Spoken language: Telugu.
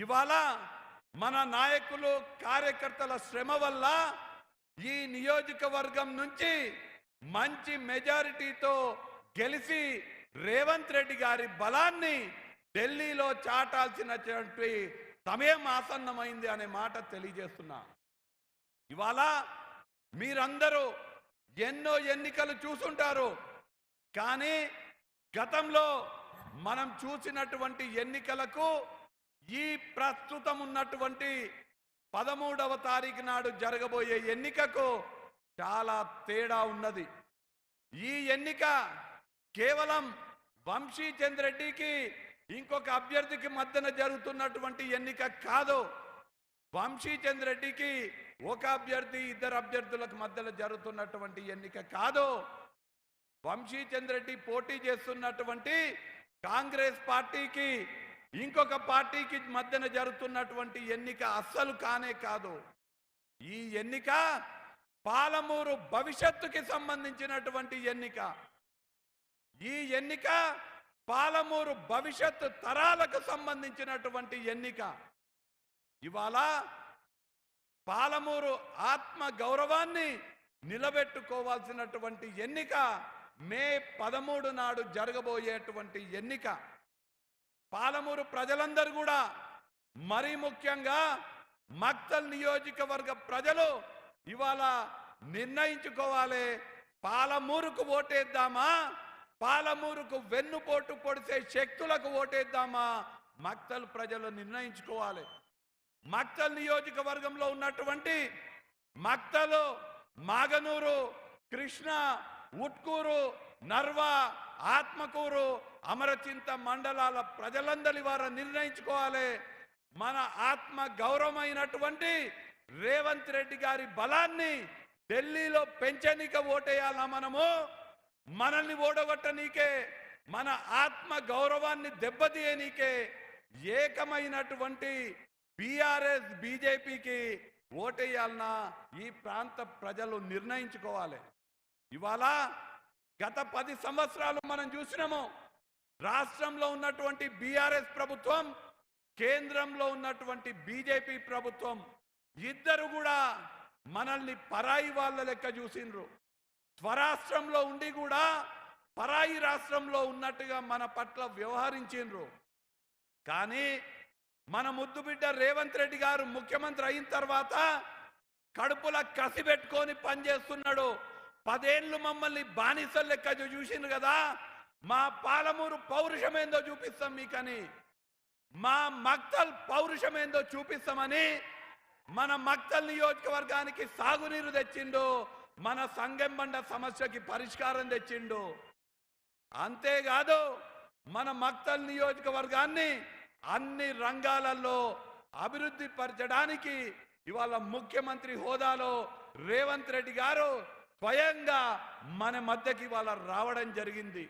ఇవాళ మన నాయకులు కార్యకర్తల శ్రమ వల్ల ఈ నియోజకవర్గం నుంచి మంచి మెజారిటీతో గెలిచి రేవంత్ రెడ్డి గారి బలాన్ని ఢిల్లీలో చాటాల్సినటువంటి సమయం ఆసన్నమైంది అనే మాట తెలియజేస్తున్నా. ఇవాళ మీరందరూ ఎన్నో ఎన్నికలు చూసుంటారు. కానీ గతంలో మనం చూసినటువంటి ఎన్నికలకు ఈ ప్రస్తుతం ఉన్నటువంటి పదమూడవ తారీఖు నాడు జరగబోయే ఎన్నికకు చాలా తేడా ఉన్నది. ఈ ఎన్నిక కేవలం వంశీ చంద్రెడ్డికి ఇంకొక అభ్యర్థికి మధ్యన జరుగుతున్నటువంటి ఎన్నిక కాదు. వంశీ చంద్రెడ్డికి ఒక అభ్యర్థి ఇద్దరు అభ్యర్థులకు మధ్యలో జరుగుతున్నటువంటి ఎన్నిక కాదు. వంశీ చంద్రెడ్డి పోటీ చేస్తున్నటువంటి కాంగ్రెస్ పార్టీకి ఇంకొక పార్టీకి మధ్యన జరుగుతున్నటువంటి ఎన్నిక అస్సలు కానే కాదు. ఈ ఎన్నిక పాలమూరు భవిష్యత్తుకి సంబంధించినటువంటి ఎన్నిక. ఈ ఎన్నిక పాలమూరు భవిష్యత్తు తరాలకు సంబంధించినటువంటి ఎన్నిక. ఇవాళ పాలమూరు ఆత్మ గౌరవాన్ని నిలబెట్టుకోవాల్సినటువంటి ఎన్నిక మే పదమూడు నాడు జరగబోయేటువంటి ఎన్నిక. పాలమూరు ప్రజలందరూ కూడా మరీ ముఖ్యంగా మక్తల్ నియోజకవర్గ ప్రజలు ఇవాళ నిర్ణయించుకోవాలి. పాలమూరుకు ఓటేద్దామా? పాలమూరుకు వెన్నుపోటు పొడిసే శక్తులకు ఓటేద్దామా? మక్తల్ ప్రజలు నిర్ణయించుకోవాలి. మక్తల్ నియోజకవర్గంలో ఉన్నటువంటి మక్తలు మాగనూరు కృష్ణ ఉట్కూరు నర్వా ఆత్మకూరు అమరచింత మండలాల ప్రజలందరి వారు నిర్ణయించుకోవాలి. మన ఆత్మ గౌరవమైనటువంటి రేవంత్ రెడ్డి గారి బలాన్ని ఢిల్లీలో పెంచనీక ఓటేయాలా మనము? మనల్ని ఓడగొట్టనీకే మన ఆత్మ గౌరవాన్ని దెబ్బతీయనీకే ఏకమైనటువంటి బీఆర్ఎస్ బీజేపీకి ఓటేయాలన్నా ఈ ప్రాంత ప్రజలు నిర్ణయించుకోవాలి. ఇవాళ గత పది సంవత్సరాలు మనం చూసినాము. రాష్ట్రంలో ఉన్నటువంటి బీఆర్ఎస్ ప్రభుత్వం కేంద్రంలో ఉన్నటువంటి బీజేపీ ప్రభుత్వం ఇద్దరు కూడా మనల్ని పరాయి వాళ్ళ లెక్క చూసిండ్రు. స్వరాష్ట్రంలో ఉండి కూడా పరాయి రాష్ట్రంలో ఉన్నట్టుగా మన పట్ల వ్యవహరించిండ్రు. కానీ మన ముద్దుబిడ్డ రేవంత్ రెడ్డి గారు ముఖ్యమంత్రి అయిన తర్వాత కడుపుల కసి పెట్టుకొని పనిచేస్తున్నాడు. పదేళ్ళు మమ్మల్ని బానిసల లెక్క చూసిండు కదా? మా పాలమూరు పౌరుషమేందో చూపిస్తాం మీకని. మా మక్తల్ పౌరుషమేందో చూపిస్తామని మన మక్తల్ నియోజకవర్గానికి సాగునీరు తెచ్చిండు మన సంగెంబండ సమస్యకి పరిష్కారం తెచ్చిండు. అంతేకాదు మన మక్తల్ నియోజకవర్గాన్ని అన్ని రంగాలలో అభివృద్ధి పరచడానికి ఇవాళ ముఖ్యమంత్రి హోదాలో రేవంత్ రెడ్డి గారు స్వయంగా మన మధ్యకి వాళ్ళ రావడం జరిగింది.